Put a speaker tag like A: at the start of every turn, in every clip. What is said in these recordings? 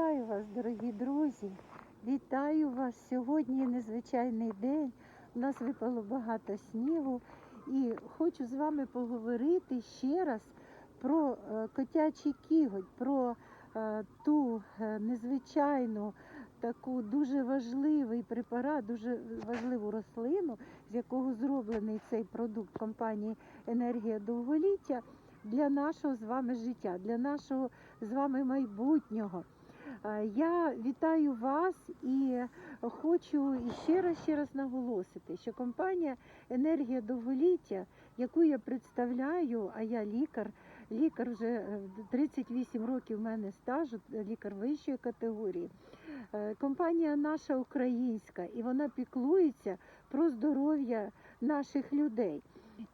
A: Вітаю вас, дорогі друзі! Вітаю вас! Сьогодні незвичайний день. У нас випало багато снігу. І хочу з вами поговорити ще раз про е, котячий кіготь, про е, ту е, незвичайну, таку дуже важливий препарат, дуже важливу рослину, з якого зроблений цей продукт компанії Енергія довголіття для нашого з вами життя, для нашого з вами майбутнього. Е, Я вітаю вас і хочу ще раз ще раз наголосити, що компанія Енергія довголіття, яку я представляю, а я лікар, лікар вже е, 38 років в мене стажу, лікар вищої категорії. Е, Компанія наша українська, і вона піклується про здоров'я наших людей.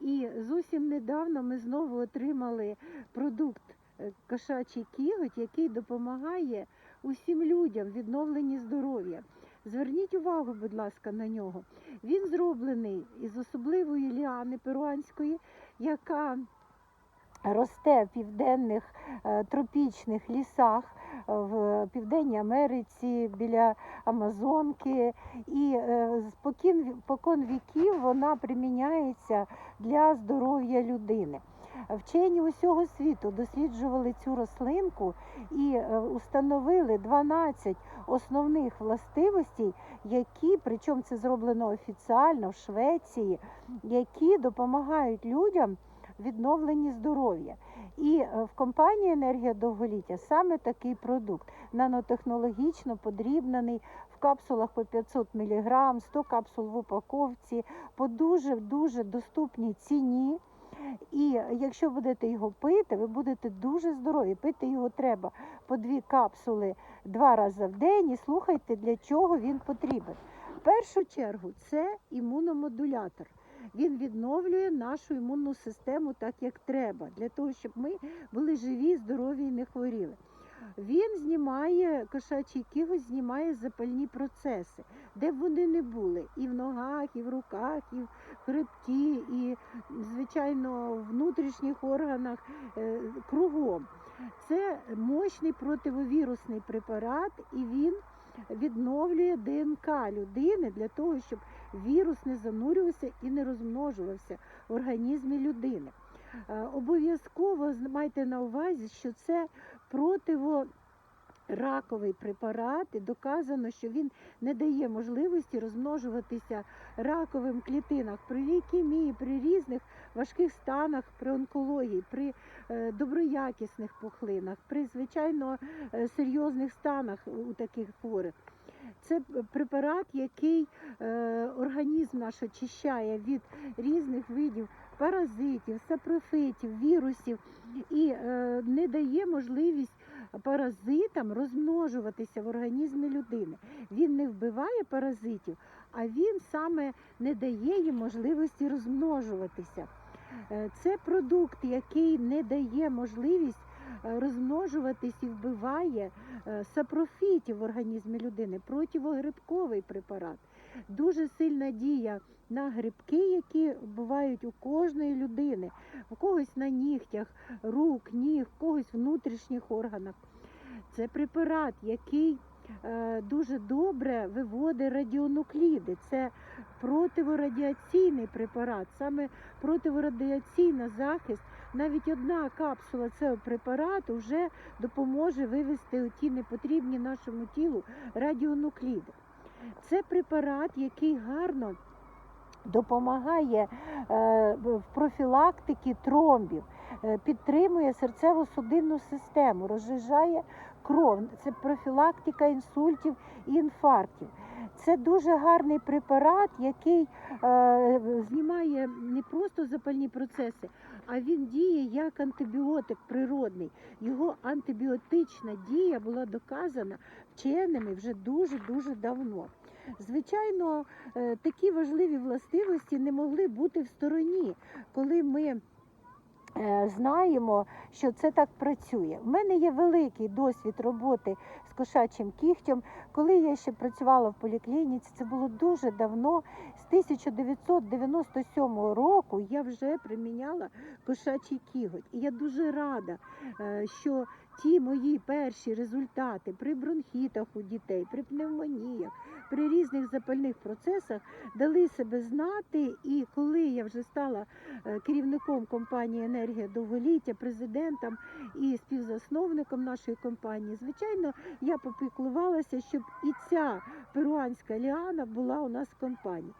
A: І зовсім недавно ми знову отримали продукт е, кошачий кіготь, який допомагає усім людям в відновленні здоров'я. Зверніть увагу, будь ласка, на нього. Він зроблений із особливої ліани перуанської, яка росте в південних е, тропічних лісах е, в Південній Америці біля Амазонки. І е, спокін, віків вона приміняється для здоров'я людини. Вчені усього світу досліджували цю рослинку і е, установили 12 основних властивостей, які, причому це зроблено офіціально в Швеції, які допомагають людям відновленні здоров'я. І е, в компанії Енергія довголіття саме такий продукт нанотехнологічно подрібнений в капсулах по 500 мг, 100 капсул в упаковці по дуже дуже доступній ціні. І якщо будете його пити, ви будете дуже здорові. Пити його треба по дві капсули два рази в день і слухайте, для чого він потрібен. В першу чергу це імуномодулятор. Він відновлює нашу імунну систему так, як треба, для того, щоб ми були живі, здорові і не хворіли. Він знімає кошачий кіготь, знімає запальні процеси, де б вони не були, і в ногах, і в руках, і в хребті, і, звичайно, в внутрішніх органах е, кругом. Це мощний противовірусний препарат, і він відновлює ДНК людини для того, щоб вірус не занурювався і не розмножувався в організмі людини. Е, Обов'язково майте на увазі, що це противораковий препарат, і доказано, що він не дає можливості розмножуватися раковим клітинах при лейкемії, при різних важких станах, при онкології, при е, доброякісних пухлинах, при звичайно е, серйозних станах у таких хворих. Це препарат, який е, організм наш очищає від різних видів паразитів, сапрофитів, вірусів і е, не дає можливість паразитам розмножуватися в організмі людини. Він не вбиває паразитів, а він саме не дає їм можливості розмножуватися. Е, Це продукт, який не дає можливість е, розмножуватись і вбиває е, сапрофітів в організмі людини, противогрибковий препарат. Дуже сильна дія на грибки, які бувають у кожної людини, у когось на нігтях, рук, ніг, у когось в внутрішніх органах. Це препарат, який е, дуже добре виводить радіонукліди. Це противорадіаційний препарат, саме противорадіаційний захист. Навіть одна капсула цього препарату вже допоможе вивести ті непотрібні нашому тілу радіонукліди. Це препарат, який гарно допомагає е, в профілактиці тромбів, е, підтримує серцево-судинну систему, розжижає кров. Це профілактика інсультів і інфарктів. Це дуже гарний препарат, який е, знімає не просто запальні процеси, а він діє як антибіотик природний. Його антибіотична дія була доказана вченими вже дуже дуже давно. Звичайно, е, такі важливі властивості не могли бути в стороні, коли ми е, знаємо, що це так працює. У мене є великий досвід роботи з кошачим кігтем. Коли я ще працювала в поліклініці, це було дуже давно. З 1997 року я вже приміняла кошачий кіготь. І я дуже рада, е, що ті мої перші результати при бронхітах у дітей, при пневмоніях, при різних запальних процесах дали себе знати. І коли я вже стала е, керівником компанії Енергія довголіття, президентом і співзасновником нашої компанії, звичайно, я попіклувалася, щоб і ця перуанська ліана була у нас в компанії.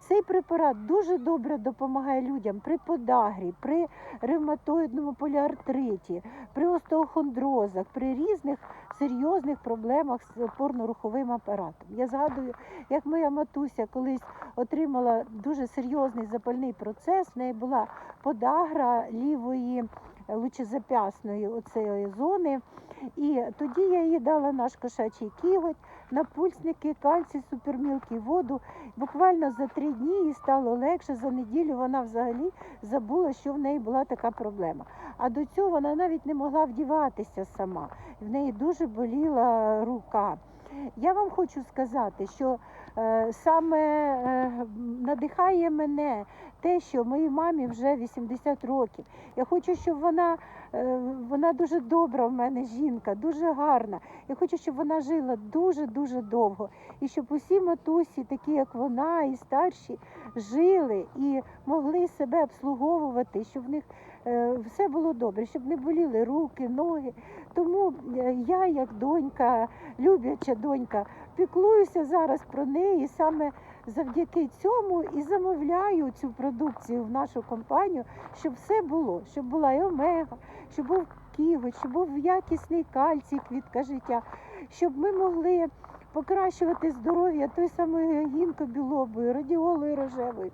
A: Цей препарат дуже добре допомагає людям при подагрі, при ревматоїдному поліартриті, при остеохондрозах, при різних серйозних проблемах з опорно-руховим апаратом. Я згадую, як моя матуся колись отримала дуже серйозний запальний процес. В неї була подагра лівої лучезапясної оцеї зони. І тоді я їй дала наш кошачий кіготь, напульсники, кальцій, супермілки, воду. Буквально за три дні їй стало легше. За неділю вона взагалі забула, що в неї була така проблема. А до цього вона навіть не могла вдіватися сама. В неї дуже боліла рука. Я вам хочу сказати, що е, саме е, надихає мене те, що моїй мамі вже 80 років. Я хочу, щоб вона, е, вона дуже добра в мене жінка, дуже гарна. Я хочу, щоб вона жила дуже-дуже довго. І щоб усі матусі, такі як вона, і старші, жили і могли себе обслуговувати, щоб в них е, все було добре, щоб не боліли руки, ноги. Тому е, я, як донька, любляча донька, піклуюся зараз про неї саме завдяки цьому і замовляю цю продукцію в нашу компанію, щоб все було, щоб була і омега, щоб був кіготь, щоб був якісний кальцій, квітка життя, щоб ми могли покращувати здоров'я той самої гінкобілобою, радіолою рожевою.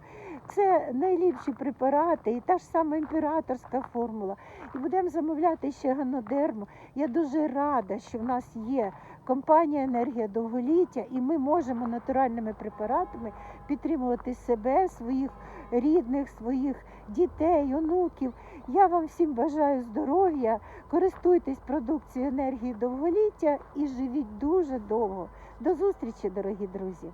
A: Це найліпші препарати і та ж сама імператорська формула. І будемо замовляти ще ганодерму. Я дуже рада, що в нас є компанія енергія довголіття, і ми можемо натуральними препаратами підтримувати себе, своїх рідних, своїх дітей, онуків. Я вам всім бажаю здоров'я, користуйтесь продукцією енергії довголіття і живіть дуже довго. До зустрічі, дорогі друзі!